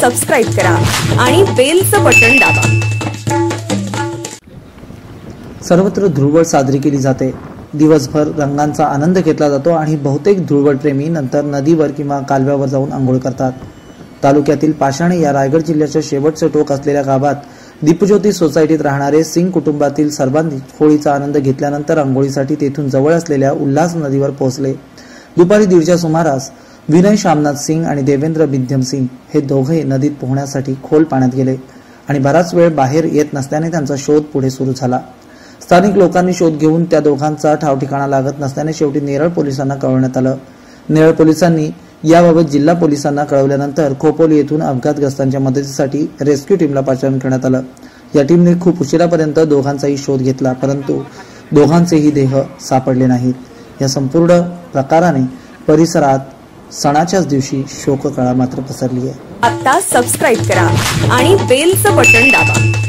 Subscribe करा आणि बेलचं button दाबा. सर्वत्र धुळवड साजरी केली जाते. दिवसभर रंगांचा आनंद घेतला जातो आणि बहुतेक धुळवड प्रेमी नंतर नदीवर किंवा कालव्यावर जाऊन आंघोळ करतात. तालुक्यातील पाषाणे या रायगड जिल्ह्याच्या शेवटचे टोक असलेल्या गावात दीपज्योती सोसायटीत राहणारे सिंग कुटुंबातील सर्वांनी होळीचा आनंद घेतल्यानंतर आंघोळीसाठी तेथून जवळ असलेल्या उल्हास नदीवर पोहोचले. दुपारी दीडच्या सुमारास विनय श्यामनाथ सिंग आणि देवेंद्र बिध्यम सिंग हे दोघे नदीत पोहण्यासाठी खोल पाण्यात गेले आणि बराच वेळ बाहेर येत नसल्याने त्यांचा शोध पुढे सुरू झाला. स्थानिक लोकांनी शोध घेऊन त्या दोघांचा ठाव ठिकाणा लागत नसल्याने शेवटी नेरळ पोलिसांना कळवण्यात आलं. नेरळ पोलिसांनी याबाबत जिल्हा पोलिसांना कळवल्यानंतर खोपोली येथून अपघातग्रस्तांच्या मदतीसाठी रेस्क्यू टीमला पाचारण करण्यात आलं. या टीमने खूप उशिरापर्यंत दोघांचाही शोध घेतला परंतु दोघांचेही देह सापडले नाहीत. या संपूर्ण प्रकाराने परिसरात सणाच्याच दिवशी शोककळा मात्र पसरली आहे आता सबस्क्राईब करा आणि बेलचं बटन दाबा.